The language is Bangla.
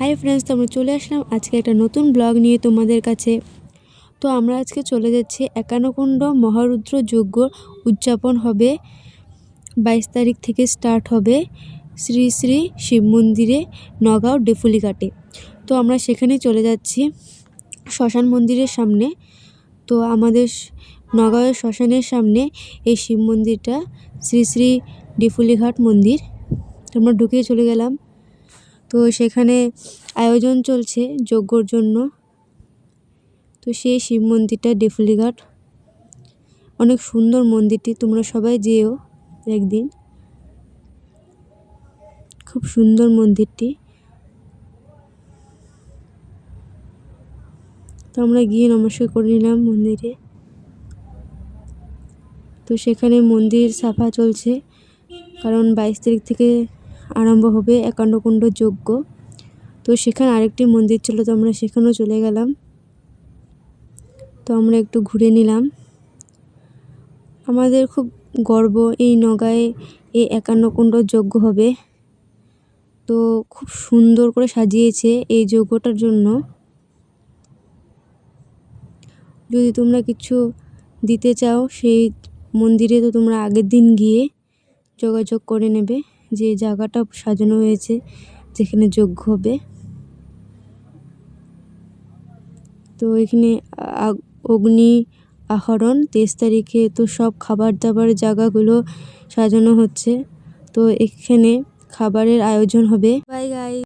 হাই ফ্রেন্ডস তো আমরা চলে আসলাম আজকে একটা নতুন ব্লগ নিয়ে তোমাদের কাছে। তো আমরা আজকে চলে যাচ্ছি একানকুণ্ড মহারুদ্র যজ্ঞ উদযাপন হবে। বাইশ তারিখ থেকে স্টার্ট হবে শ্রী শ্রী শিব মন্দিরে নগাঁও ডেফুলিঘাটে। তো আমরা সেখানে চলে যাচ্ছি শ্মশান মন্দিরের সামনে। তো আমাদের নগাঁওয়ের শ্মশানের সামনে এই শিব মন্দিরটা শ্রী শ্রী ডেফুলিঘাট মন্দির। আমরা ঢুকে চলে গেলাম। তো সেখানে আয়োজন চলছে যজ্ঞর জন্য। তো সেই শিব মন্দিরটা ডেফুলিঘাট। অনেক সুন্দর মন্দিরটি, তোমরা সবাই যেও একদিন। খুব সুন্দর মন্দিরটি। তো আমরা গিয়ে নমস্কার করে নিলাম মন্দিরে। তো সেখানে মন্দির সাফা চলছে, কারণ বাইশ তারিখ থেকে আরম্ভ হবে একান্নকুণ্ড যজ্ঞ। তো সেখানে আরেকটি মন্দির ছিল, তো আমরা সেখানেও চলে গেলাম। তো আমরা একটু ঘুরে নিলাম। আমাদের খুব গর্ব এই নগায় এই একান্নকুণ্ড যজ্ঞ হবে। তো খুব সুন্দর করে সাজিয়েছে এই যজ্ঞটার জন্য। যদি তোমরা কিছু দিতে চাও, সেই মন্দিরে তো তোমরা আগের দিন গিয়ে যোগাযোগ করে নেবে। যে জায়গাটা সাজানো হয়েছে, যেখানে যজ্ঞ হবে। তো এখানে অগ্নি আহরণ, তেইশ তারিখে তো সব খাবার দাবার জায়গাগুলো সাজানো হচ্ছে। তো এখানে খাবারের আয়োজন হবে। বাই গাই